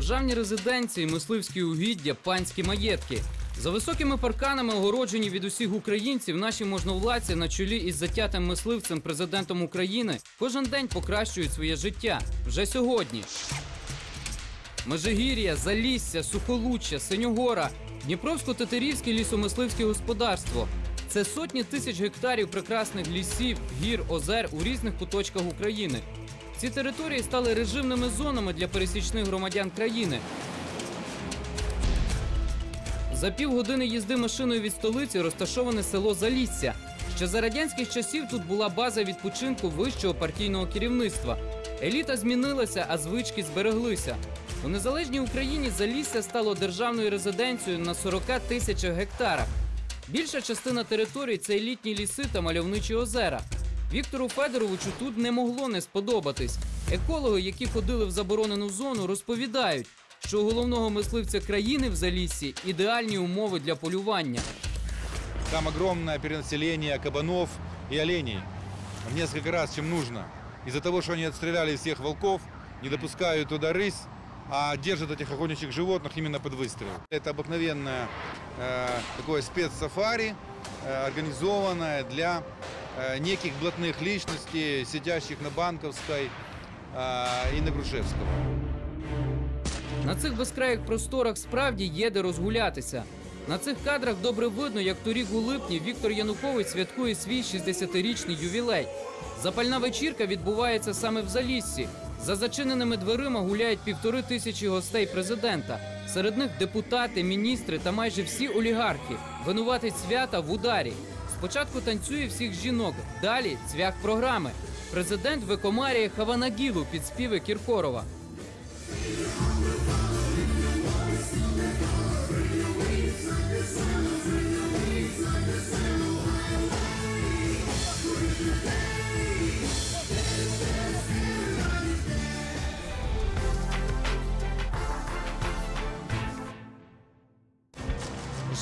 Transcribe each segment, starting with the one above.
Державні резиденції, мисливські угіддя, панські маєтки. За високими парканами, огороджені від усіх українців, наші можновладці на чолі із затятим мисливцем президентом України кожен день покращують своє життя. Вже сьогодні. Межигір'я, Залісся, Сухолуччя, Синьогора, Дніпровсько-Тетерівське лісомисливське господарство. Це сотні тисяч гектарів прекрасних лісів, гір, озер у різних куточках України. Ці території стали режимними зонами для пересічних громадян країни. За півгодини їзди машиною від столиці розташоване село Залісся. Ще за радянських часів тут була база відпочинку вищого партійного керівництва. Еліта змінилася, а звички збереглися. У незалежній Україні Залісся стало державною резиденцією на 40 тисячах гектарах. Більша частина території це елітні ліси та мальовничі озера. Віктору Федоровичу тут не могло не сподобатись. Екологи, які ходили в заборонену зону, розповідають, що у головного мисливця країни в Заліссі ідеальні умови для полювання. Там огромное перенаселение кабанов и оленей. В несколько раз, чем нужно. Из-за того, что они отстреляли всех волков, не допускают туда рысь, а держат этих охотничьих животных именно под выстрел. Это обыкновенное э, такое спецсафари, э, организованное для э, неких блатных личностей, сидящих на Банковской э, и на Грушевском. На цих безкраїх просторах справді є де розгулятися. На цих кадрах добре видно, як торік у липні Віктор Янукович святкує свій 60-річний ювілей. Запальна вечірка відбувається саме в Заліссі. За зачиненими дверима гуляють півтори тисячі гостей президента. Серед них депутати, міністри та майже всі олігархи. Винуватець свята в ударі. Спочатку танцює всіх жінок, далі цвях програми. Президент викомарює Хаванагілу під співи Кіркорова.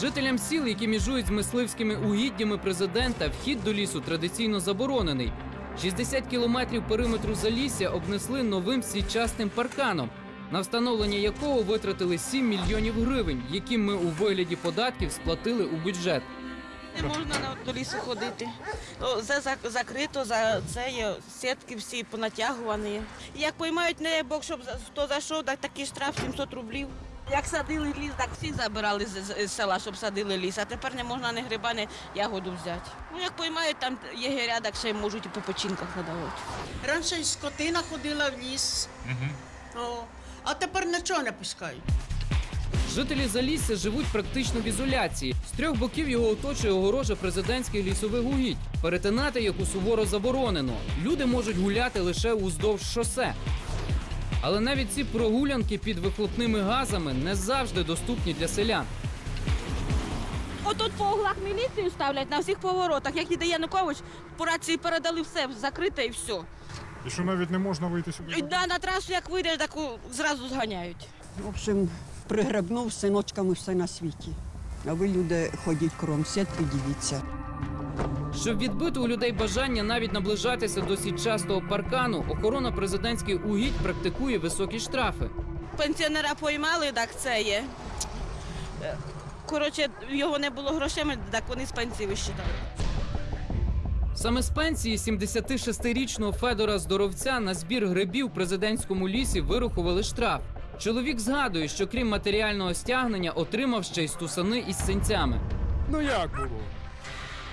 Жителям сіл, які межують з мисливськими угіддями президента, вхід до лісу традиційно заборонений. 60 кілометрів периметру залісся обнесли новим січасним парканом, на встановлення якого витратили 7 мільйонів гривень, які ми у вигляді податків сплатили у бюджет. Не можна на- до лісу ходити. Це закрито, за це є сітки всі понатягувані. Як поймають, не Бог, щоб хто зайшов, так такий штраф 700 рублів. Як садили ліс, так всі забирали з, села, щоб садили ліс. А тепер не можна ні гриба, ні ягоду взяти. Ну як поймають, там є рядок, ще й можуть і по починках надавати. Раніше скотина ходила в ліс, О, а тепер нічого не пускають. Жителі Залісся живуть практично в ізоляції. З трьох боків його оточує огорожа президентських лісових угідь, перетинати яку суворо заборонено. Люди можуть гуляти лише уздовж шосе. Але навіть ці прогулянки під вихлопними газами не завжди доступні для селян. Отут по углах міліцію ставлять на всіх поворотах. Як іде Янукович, по рації передали все, закрите і все. І що навіть не можна вийти сюди? І да, на трасу, як вийде, так у- зразу зганяють. В общем, пригребнув з синочками все на світі. А ви, люди, ходіть кром сітки, дивіться. Щоб відбити у людей бажання навіть наближатися до сітчастого паркану, охорона президентських угідь практикує високі штрафи. Пенсіонера поймали, так це є. Коротше, його не було грошима, так вони з пенсії вищитали. Саме з пенсії 76-річного Федора Здоровця на збір грибів в президентському лісі вирахували штраф. Чоловік згадує, що крім матеріального стягнення отримав ще й стусани із синцями. Ну як було?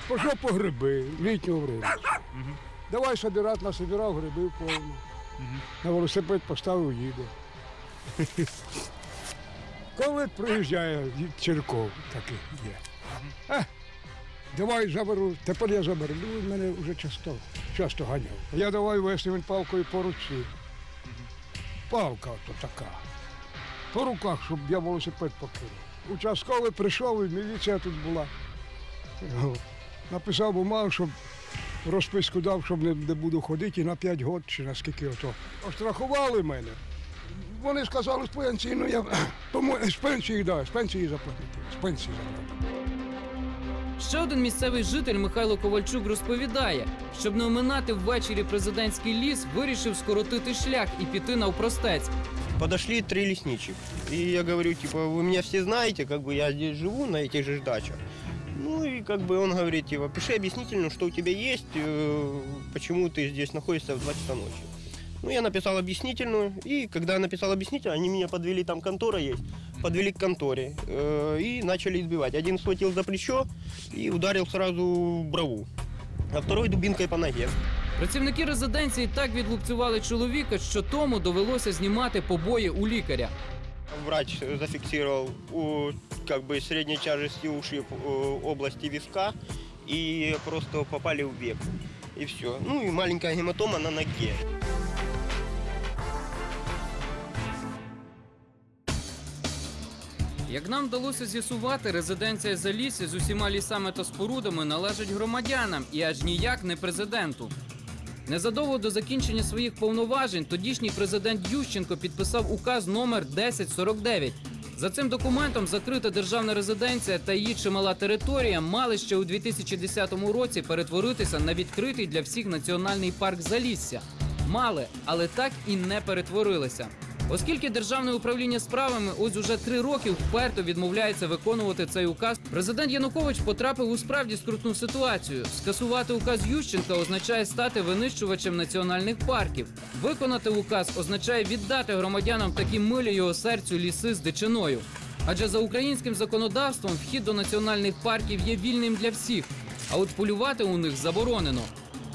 Пішов по гриби, літнього время. Давай собирати, насобирав гриби повно. На велосипед поставив їде. Коли приїжджає Черков, такий є. Е, давай заберу, тепер я заберу. Ну, він мене вже часто, часто ганяв. Я давай вести він палкою по руці. Палка то така. По руках, щоб я велосипед покинув. Участковий прийшов, і міліція тут була О, Написав бумагу, щоб розписку дав, щоб не, не буду ходити і на 5 років чи на скільки ото. Острахували мене. Вони сказали з пенсії, ну я по-моєму, з пенсії, да, з пенсії заплатити. З пенсії заплатити. Ще один місцевий житель Михайло Ковальчук розповідає, щоб не оминати ввечері президентський ліс, вирішив скоротити шлях і піти навпростець. Подошли три лесничих. И я говорю, типа, вы меня все знаете, как бы я здесь живу, на этих же ж дачах. Ну и как бы он говорит, типа, пиши объяснительно, что у тебя есть, э, почему ты здесь находишься в 2 часа ночи. Ну, я написал объяснительную, и когда я написал объяснительную, они меня подвели, там контора есть, подвели к конторе э, и начали избивать. Один схватил за плечо и ударил сразу в брову, а второй дубинкой по ноге. Працівники резиденції так відлупцювали чоловіка, що тому довелося знімати побої у лікаря. Врач зафиксировал у, как бы средней тяжести ушиб э, области виска и просто попали в век. И все. Ну и маленькая гематома на ноге. Як нам вдалося з'ясувати, резиденція Залісся з усіма лісами та спорудами належить громадянам і аж ніяк не президенту. Незадовго до закінчення своїх повноважень тодішній президент Ющенко підписав указ номер 1049. За цим документом закрита державна резиденція та її чимала територія мали ще у 2010 році перетворитися на відкритий для всіх національний парк Залісся. Мали, але так і не перетворилися. Оскільки державне управління справами ось уже три роки вперто відмовляється виконувати цей указ, президент Янукович потрапив у справді скрутну ситуацію. Скасувати указ Ющенка означає стати винищувачем національних парків. Виконати указ означає віддати громадянам такі милі його серцю ліси з дичиною. Адже за українським законодавством вхід до національних парків є вільним для всіх, а от полювати у них заборонено.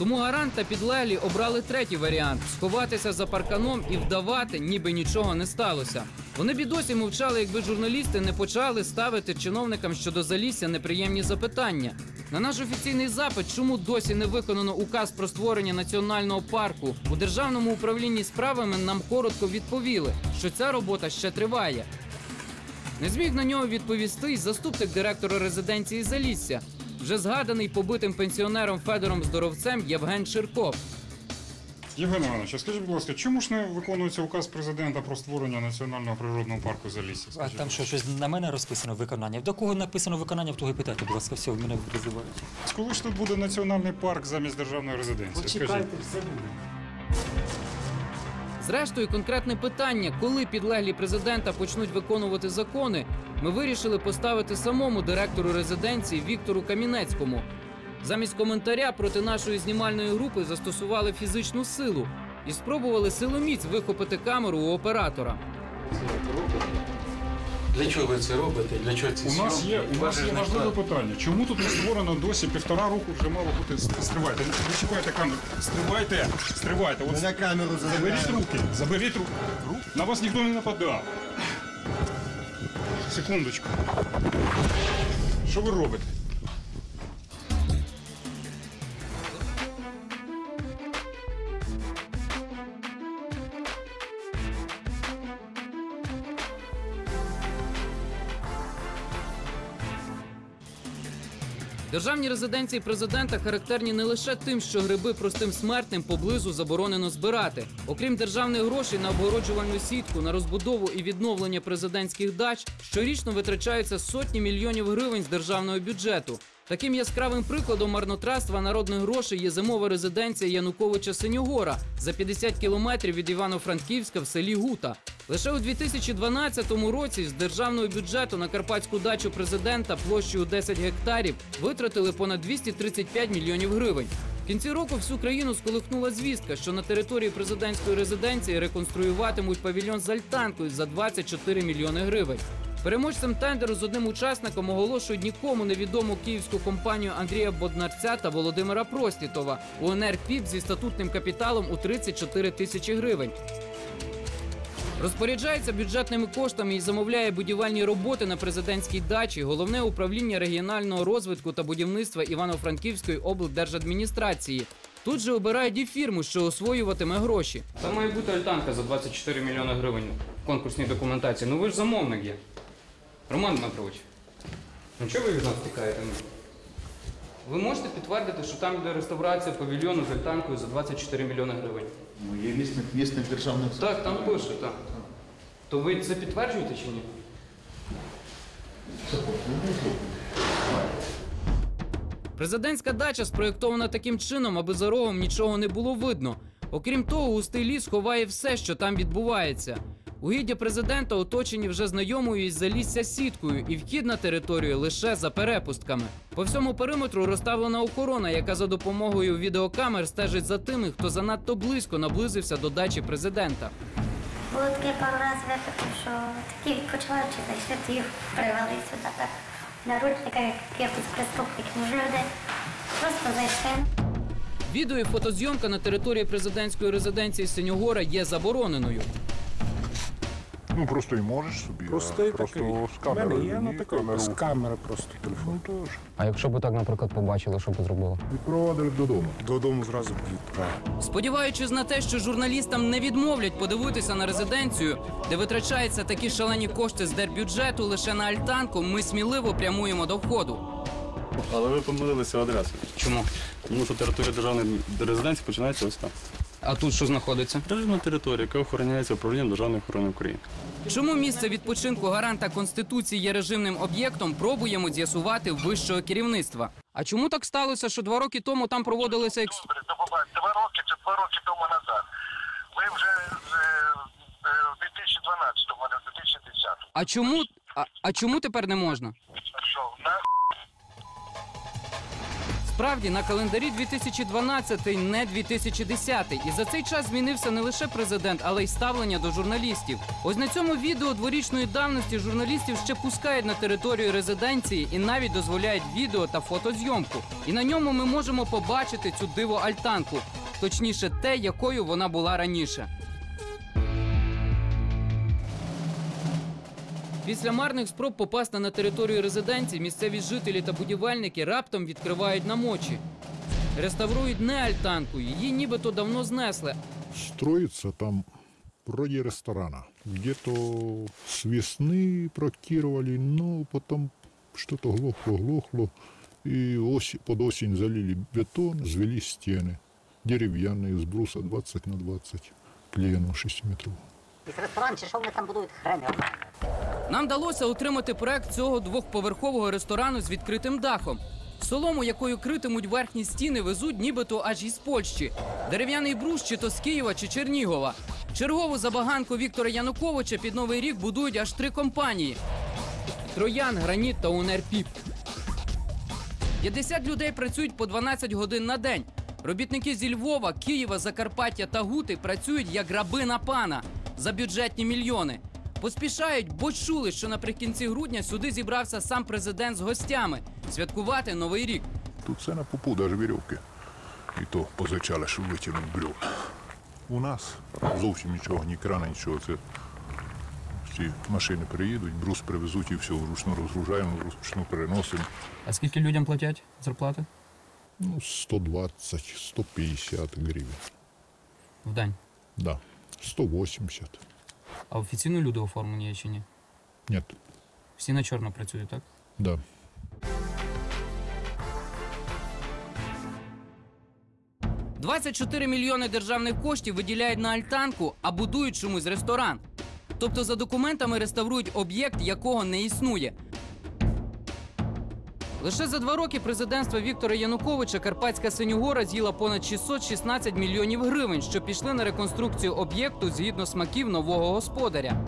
Тому гарант та підлеглі обрали третій варіант сховатися за парканом і вдавати, ніби нічого не сталося. Вони б і досі мовчали, якби журналісти не почали ставити чиновникам щодо залісся неприємні запитання. На наш офіційний запит, чому досі не виконано указ про створення національного парку у державному управлінні справами нам коротко відповіли, що ця робота ще триває. Не зміг на нього відповісти й заступник директора резиденції Залісся, вже згаданий побитим пенсіонером Федором Здоровцем Євген Ширков. Євген Іванович, а скажіть, будь ласка, чому ж не виконується указ президента про створення національного природного парку Залісся? А Скажіть? там що, щось на мене розписано виконання? До кого написано виконання, в того і питайте, будь ласка, все, мене визивають. Коли ж тут буде національний парк замість державної резиденції? Скажіть. все буде. Зрештою, конкретне питання, коли підлеглі президента почнуть виконувати закони, ми вирішили поставити самому директору резиденції Віктору Камінецькому. Замість коментаря проти нашої знімальної групи застосували фізичну силу і спробували силоміць вихопити камеру у оператора. Для чого ви це робите? Для чого ці У нас є, у нас є Важливе питання. Чому тут не створено досі півтора року вже мало бути стривайте? Ви чіпайте камеру. Стривайте, стривайте. От На камеру заберіть руки. Заберіть руки. На вас ніхто не нападав. Секундочку. Що ви робите? Державні резиденції президента характерні не лише тим, що гриби простим смертним поблизу заборонено збирати. Окрім державних грошей на обгороджувальну сітку, на розбудову і відновлення президентських дач, щорічно витрачаються сотні мільйонів гривень з державного бюджету. Таким яскравим прикладом марнотратства народних грошей є зимова резиденція Януковича Синьогора за 50 кілометрів від Івано-Франківська в селі Гута. Лише у 2012 році з державного бюджету на карпатську дачу президента площею 10 гектарів витратили понад 235 мільйонів гривень. В кінці року всю країну сколихнула звістка, що на території президентської резиденції реконструюватимуть павільйон з альтанкою за 24 мільйони гривень. Переможцем тендеру з одним учасником оголошують нікому невідому київську компанію Андрія Боднарця та Володимира Простітова УНР ПІП зі статутним капіталом у 34 тисячі гривень. Розпоряджається бюджетними коштами і замовляє будівельні роботи на президентській дачі головне управління регіонального розвитку та будівництва Івано-Франківської облдержадміністрації. Тут же обирають і фірму, що освоюватиме гроші. Це має бути альтанка за 24 мільйони гривень в конкурсній документації. Ну ви ж замовник є. Роман Дмитрович, ну чого ви від нас тікаєте? Ви можете підтвердити, що там йде реставрація павільйону з альтанкою за 24 мільйони гривень? Ну, є вісник, вісник державних Так, там пише, так. То ви це підтверджуєте чи ні? Президентська дача спроєктована таким чином, аби за рогом нічого не було видно. Окрім того, густий ліс ховає все, що там відбувається. Угіддя президента оточені вже знайомою із залісся сіткою, і вхід на територію лише за перепустками. По всьому периметру розставлена охорона, яка за допомогою відеокамер стежить за тими, хто занадто близько наблизився до дачі президента. Було таке пару разів випадків, що такі відпочиваючі зайшли, то їх привели сюди так на ручниках, як якихось преступників. Може, люди просто зайшли. Відео і фотозйомка на території президентської резиденції Синьогора є забороненою. Ну просто і можеш собі. Просто і просто такий. з камерою. Мене є, ну, ні, такий, камеру. з камери просто телефон. Ну тож. А якщо б так, наприклад, побачили, що б зробили? Відпровадили додому. Додому зразу відправили. Сподіваючись на те, що журналістам не відмовлять подивитися на резиденцію, де витрачаються такі шалені кошти з держбюджету лише на альтанку, ми сміливо прямуємо до входу. Але ви помилилися адресою. Чому? Тому що територія державної резиденції починається ось там. А тут що знаходиться? Державна територія, яка охороняється управлінням державної охорони України. Чому місце відпочинку гаранта конституції є режимним об'єктом? Пробуємо з'ясувати вищого керівництва. А чому так сталося, що два роки тому там проводилися екс... Два роки чи два роки тому назад. Ми вже е, е, в 2012-му, а не в 2010-му. А чому а, а чому тепер не можна? Що, на Справді на календарі 2012, не 2010. І за цей час змінився не лише президент, але й ставлення до журналістів. Ось на цьому відео дворічної давності журналістів ще пускають на територію резиденції і навіть дозволяють відео та фотозйомку. І на ньому ми можемо побачити цю диво альтанку, точніше, те, якою вона була раніше. Після марних спроб попасти на територію резиденції місцеві жителі та будівельники раптом відкривають намочі. Реставрують не альтанку, її нібито давно знесли. Строится там вроде ресторана. Где-то с весны проектировали, но потом что-то глохло-глохло. И ось, под осень залили бетон, звели стены. Дерев'яные, с бруса 20 на 20. Клеену 6 метров. Ресторан чи що вони там будують хрен його знає. Нам вдалося отримати проект цього двохповерхового ресторану з відкритим дахом. Солому, якою критимуть верхні стіни, везуть нібито аж із Польщі. Дерев'яний брус чи то з Києва чи Чернігова. Чергову забаганку Віктора Януковича під новий рік будують аж три компанії: Троян, Граніт та Унерпіп. 50 людей працюють по 12 годин на день. Робітники зі Львова, Києва, Закарпаття та Гути працюють як раби на пана за бюджетні мільйони. Поспішають, бо чули, що наприкінці грудня сюди зібрався сам президент з гостями святкувати новий рік. Тут все на пупу, даже веревки. І то позичали, щоб витягнути бревна. У нас зовсім нічого, ні крана, нічого. Це всі машини приїдуть, брус привезуть і все, вручну розгружаємо, вручну переносимо. А скільки людям платять зарплати? Ну, 120, 150 гривень. В день. Да. 180. А офіційно люди оформлені є чи ні? Ні. Всі на чорно працюють, так? да. – 24 мільйони державних коштів виділяють на альтанку, а будують чомусь ресторан. Тобто за документами реставрують об'єкт, якого не існує. Лише за два роки президентства Віктора Януковича Карпатська Синьогора з'їла понад 616 мільйонів гривень, що пішли на реконструкцію об'єкту згідно смаків нового господаря.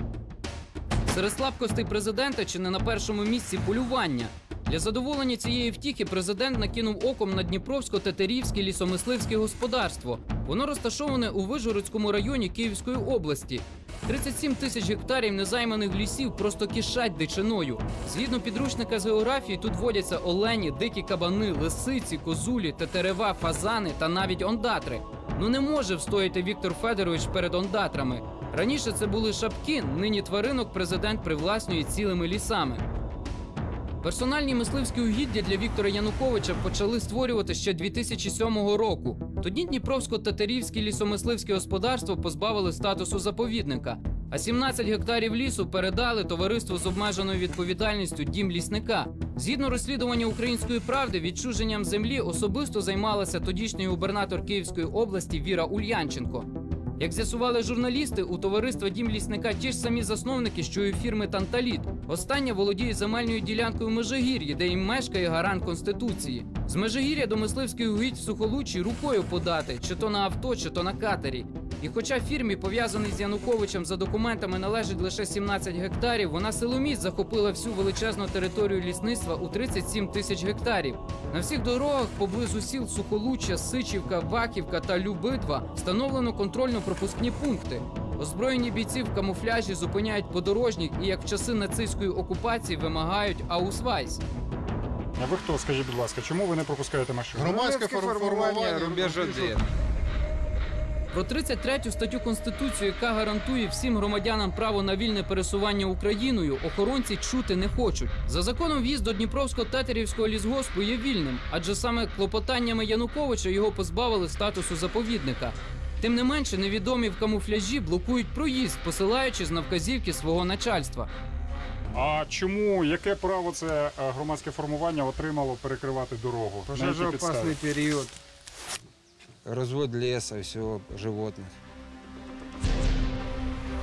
Серед слабкостей президента чи не на першому місці полювання. Для задоволення цієї втіхи президент накинув оком на Дніпровсько-Тетерівське лісомисливське господарство. Воно розташоване у Вижгородському районі Київської області. 37 тисяч гектарів незайманих лісів просто кишать дичиною. Згідно підручника з географії, тут водяться олені, дикі кабани, лисиці, козулі, тетерева, фазани та навіть ондатри. Ну не може встояти Віктор Федорович перед ондатрами. Раніше це були шапки, нині тваринок президент привласнює цілими лісами. Персональні мисливські угіддя для Віктора Януковича почали створювати ще 2007 року. Тоді Дніпровсько-Татарівське лісомисливське господарство позбавили статусу заповідника, а 17 гектарів лісу передали товариству з обмеженою відповідальністю Дім лісника. Згідно розслідування української правди, відчуженням землі особисто займалася тодішній губернатор Київської області Віра Ульянченко. Як з'ясували журналісти, у товариства Дім лісника ті ж самі засновники, що й фірми Танталіт. Остання володіє земельною ділянкою Межигір'ї, де і мешкає гарант Конституції. З Межигір'я до мисливських угідь в Сухолуччі рукою подати, чи то на авто, чи то на катері. І хоча фірмі, пов'язаній з Януковичем за документами, належить лише 17 гектарів, вона силоміць захопила всю величезну територію лісництва у 37 тисяч гектарів. На всіх дорогах поблизу сіл Сухолуччя, Сичівка, Ваківка та Любитва встановлено контрольно-пропускні пункти. Озброєні бійці в камуфляжі зупиняють подорожніх і, як в часи нацистської окупації, вимагають аусвайс. А ви хто, скажіть, будь ласка, чому ви не пропускаєте машину? Громадське формування рубеж один. Про 33 статтю Конституції, яка гарантує всім громадянам право на вільне пересування Україною, охоронці чути не хочуть. За законом в'їзд до Дніпровсько-Тетерівського лісгоспу є вільним, адже саме клопотаннями Януковича його позбавили статусу заповідника. Тим не менше, невідомі в камуфляжі блокують проїзд, посилаючись на вказівки свого начальства. А чому, яке право це е, громадське формування отримало перекривати дорогу? На якій підставі? Пожежоопасный период. Развод леса, всего животных.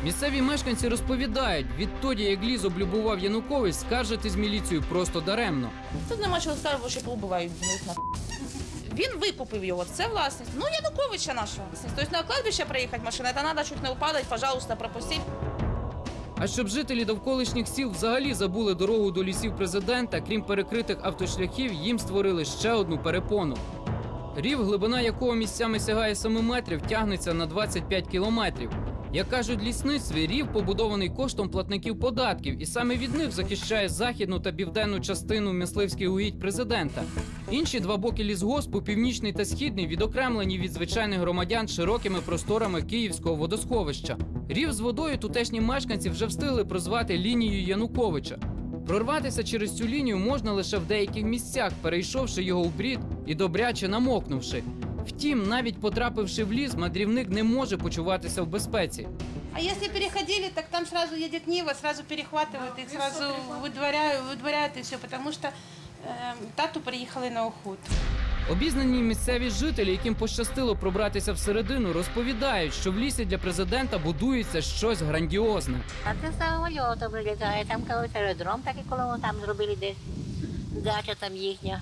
Місцеві мешканці розповідають, відтоді, як ліс облюбував Янукович, скаржити з міліцією просто даремно. Тут нема чого в них на він викупив його, це власність. Ну, Януковича нашого. Тобто на кладбище приїхати машина, та треба, чуть не упадать, пожалуйста, пропустіть. А щоб жителі довколишніх сіл взагалі забули дорогу до лісів президента, крім перекритих автошляхів, їм створили ще одну перепону. Рів, глибина якого місцями сягає 7 метрів, тягнеться на 25 кілометрів. Як кажуть лісництві, рів побудований коштом платників податків, і саме від них захищає західну та південну частину мисливських угідь президента. Інші два боки лісгоспу, північний та східний, відокремлені від звичайних громадян широкими просторами київського водосховища. Рів з водою тутешні мешканці вже встигли прозвати лінією Януковича. Прорватися через цю лінію можна лише в деяких місцях, перейшовши його у брід і добряче намокнувши. Втім, навіть потрапивши в ліс, мандрівник не може почуватися в безпеці. А если переходили, так там сразу едет Нива, сразу перехватывают их, сразу выдворяют, выдворяют и все, потому что э, тату приїхали на охоту. Обізнані місцеві жителі, яким пощастило пробратися всередину, розповідають, що в лісі для президента будується щось грандіозне. А це самолітом вилітає, там колись аеродром такий, коли там зробили десь дача там їхня.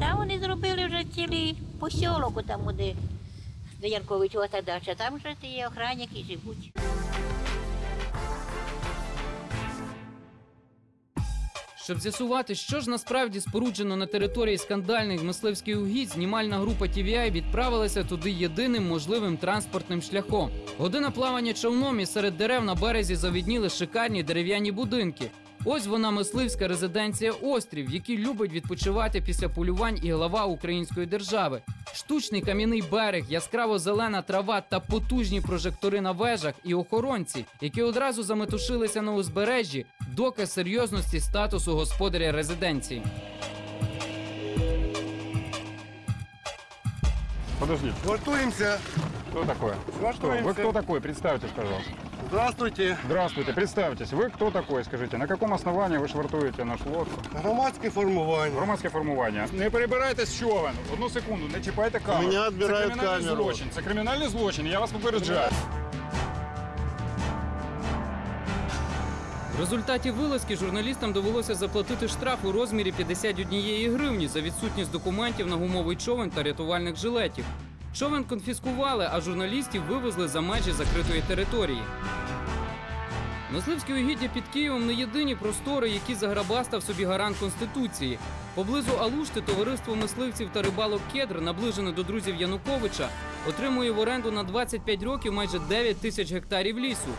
Там вони зробили вже цілий посілок, там, де, де Янковичова та дача. Там вже ті охранники живуть. Щоб з'ясувати, що ж насправді споруджено на території скандальних мисливських угідь, знімальна група TVI відправилася туди єдиним можливим транспортним шляхом. Година плавання човном і серед дерев на березі завідніли шикарні дерев'яні будинки. Ось вона мисливська резиденція острів, в якій любить відпочивати після полювань і глава української держави. Штучний кам'яний берег, яскраво зелена трава та потужні прожектори на вежах і охоронці, які одразу заметушилися на узбережжі, доказ серйозності статусу господаря резиденції. Подождите. Гуртуемся. Кто такой? Что? Вы кто такой? Представьтесь, пожалуйста. Здравствуйте. Здравствуйте, представьтесь. Вы кто такой, скажите? На каком основании ви швартуєте наш лодку? Громадське формування. Громадське формування. Не перебирайте з човен. Одну секунду, не чіпайте камеру. У мене відбирають Це кримінальний камеру. злочин. Це кримінальний злочин, я вас попереджаю. В результаті вилазки журналістам довелося заплатити штраф у розмірі 51 гривні за відсутність документів на гумовий човен та рятувальних жилетів. Човен конфіскували, а журналістів вивезли за межі закритої території. Мисливські угіддя під Києвом не єдині простори, які заграбастав собі гарант Конституції. Поблизу Алушти товариство мисливців та рибалок Кедр, наближене до друзів Януковича, отримує в оренду на 25 років майже 9 тисяч гектарів лісу.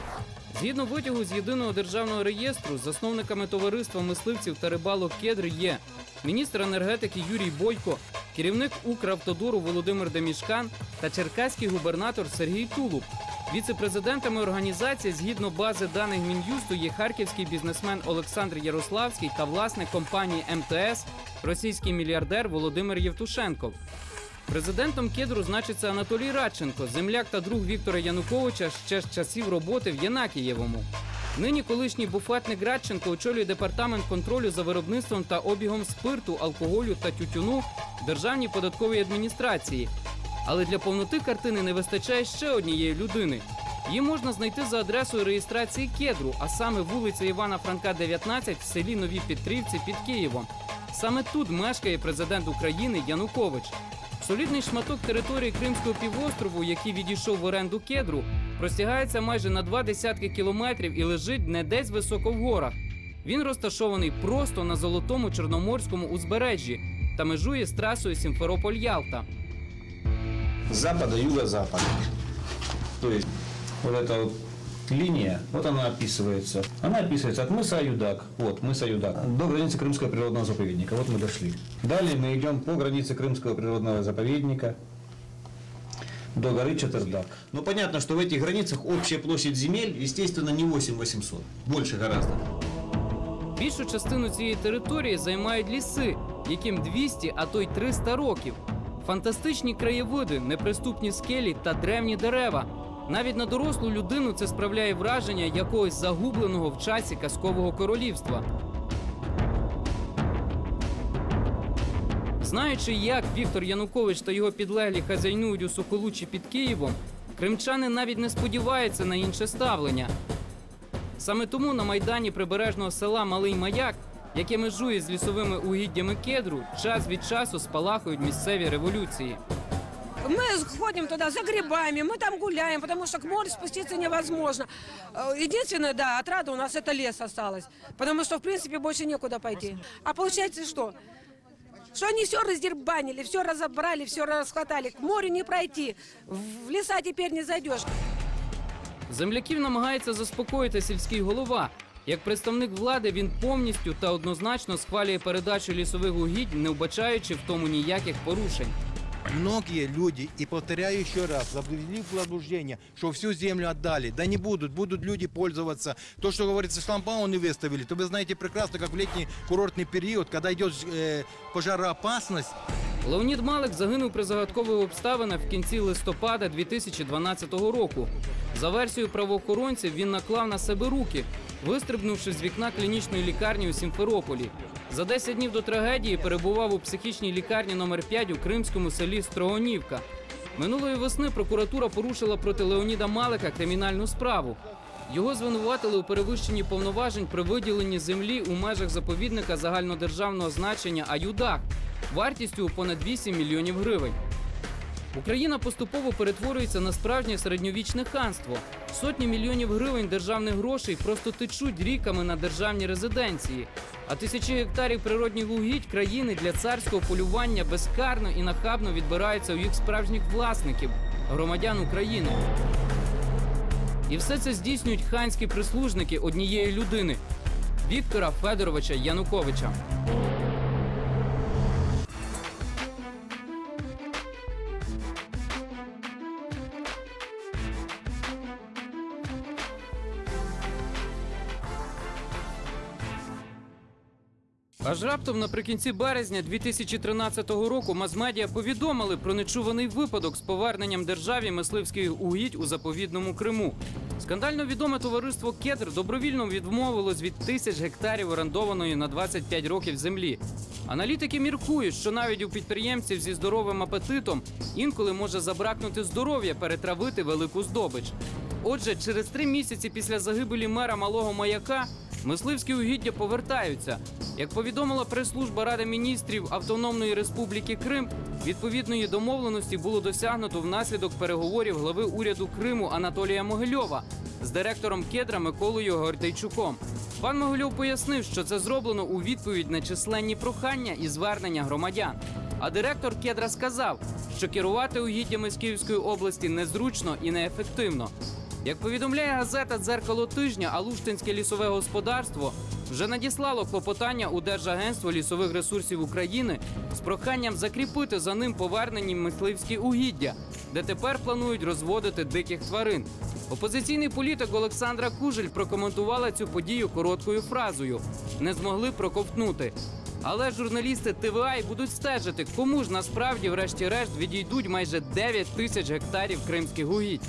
Згідно витягу з єдиного державного реєстру, засновниками товариства мисливців та рибалок Кедр є міністр енергетики Юрій Бойко, керівник Укравтодору Володимир Демішкан та черкаський губернатор Сергій Тулуб. Віце-президентами організації згідно бази даних Мін'юсту є харківський бізнесмен Олександр Ярославський та власник компанії МТС, російський мільярдер Володимир Євтушенков. Президентом кедру значиться Анатолій Радченко, земляк та друг Віктора Януковича ще з часів роботи в Єнакієвому. Нині колишній буфетник Радченко очолює департамент контролю за виробництвом та обігом спирту, алкоголю та тютюну Державній податковій адміністрації. Але для повноти картини не вистачає ще однієї людини. Її можна знайти за адресою реєстрації кедру, а саме вулиця Івана Франка, 19 в селі Нові Петрівці під Києвом. Саме тут мешкає президент України Янукович. Солідний шматок території Кримського півострову, який відійшов в оренду кедру, простягається майже на два десятки кілометрів і лежить не десь високо в горах. Він розташований просто на золотому чорноморському узбережжі та межує з трасою Сімферополь-Ялта. запада, юго-запада. То есть вот эта вот линия, вот она описывается. Она описывается от мыса Аюдак, вот мыса Аюдак, до границы Крымского природного заповедника. Вот мы дошли. Далее мы идем по границе Крымского природного заповедника до горы Чатырдак. Ну понятно, что в этих границах общая площадь земель, естественно, не 8800, больше гораздо. Більшу частину цієї території займають ліси, яким 200, а то й 300 років. Фантастичні краєвиди, неприступні скелі та древні дерева. навіть на дорослу людину це справляє враження якогось загубленого в часі казкового королівства. Знаючи, як Віктор Янукович та його підлеглі хазяйнують у Соколучі під Києвом, кримчани навіть не сподіваються на інше ставлення. Саме тому на майдані прибережного села Малий Маяк, яке межує з лісовими угіддями кедру, час від часу спалахують місцеві революції. Мы ходим туда за грибами, мы там гуляем, потому что к морю спуститься невозможно. Э, Единственное, да, отрада у нас это лес осталось, потому что, в принципе, больше некуда пойти. А получается что? Что они все раздербанили, все разобрали, все расхватали. К морю не пройти, в леса теперь не зайдешь. Земляків намагається заспокоїти сільський голова. Як представник влади, він повністю та однозначно схвалює передачу лісових угідь, не вбачаючи в тому ніяких порушень. Многие люди, и повторяю еще раз, заблудили в заблуждение, что всю землю отдали. Да не будут, будут люди пользоваться. То, что говорится, шламбауны выставили, то вы знаете прекрасно, как в летний курортный период, когда идет э, пожароопасность, Леонід Малик загинув при загадкових обставинах в кінці листопада 2012 року. За версією правоохоронців, він наклав на себе руки, вистрибнувши з вікна клінічної лікарні у Сімферополі. За 10 днів до трагедії перебував у психічній лікарні номер 5 у кримському селі Строгонівка. Минулої весни прокуратура порушила проти Леоніда Малика кримінальну справу. Його звинуватили у перевищенні повноважень при виділенні землі у межах заповідника загальнодержавного значення Аюдак вартістю у понад 8 мільйонів гривень. Україна поступово перетворюється на справжнє середньовічне ханство. Сотні мільйонів гривень державних грошей просто течуть ріками на державні резиденції. А тисячі гектарів природних угідь країни для царського полювання безкарно і нахабно відбираються у їх справжніх власників громадян України. І все це здійснюють ханські прислужники однієї людини Віктора Федоровича Януковича. Аж раптом наприкінці березня 2013 року мазмедіа повідомили про нечуваний випадок з поверненням державі мисливських угідь у заповідному Криму. Скандально відоме товариство Кедр добровільно відмовилось від тисяч гектарів орендованої на 25 років землі. Аналітики міркують, що навіть у підприємців зі здоровим апетитом інколи може забракнути здоров'я перетравити велику здобич. Отже, через три місяці після загибелі мера малого маяка мисливські угіддя повертаються. Як повідомила прес-служба Ради міністрів Автономної Республіки Крим, відповідної домовленості було досягнуто внаслідок переговорів глави уряду Криму Анатолія Могильова з директором кедра Миколою Гортайчуком. Пан Могильов пояснив, що це зроблено у відповідь на численні прохання і звернення громадян. А директор кедра сказав, що керувати угіддями з Київської області незручно і неефективно. Як повідомляє газета Дзеркало тижня, Алуштинське лісове господарство вже надіслало клопотання у Держагентство лісових ресурсів України з проханням закріпити за ним повернені мисливські угіддя, де тепер планують розводити диких тварин. Опозиційний політик Олександра Кужель прокоментувала цю подію короткою фразою: не змогли проковтнути. Але журналісти ТВА будуть стежити, кому ж насправді, врешті-решт, відійдуть майже 9 тисяч гектарів кримських угідь.